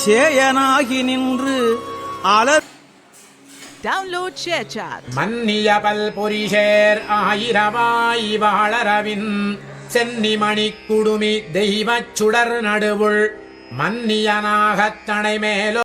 சேயனாகி நின்று அலர் Download ShareChat. மன்னிய பல்பொரிஷேர் ஆயிரவாய் வாழரவின் சென்னிமணி குடுமி தெய்வச் சுடர் நடுவுள் மன்னியனாகத் தனை மேலோ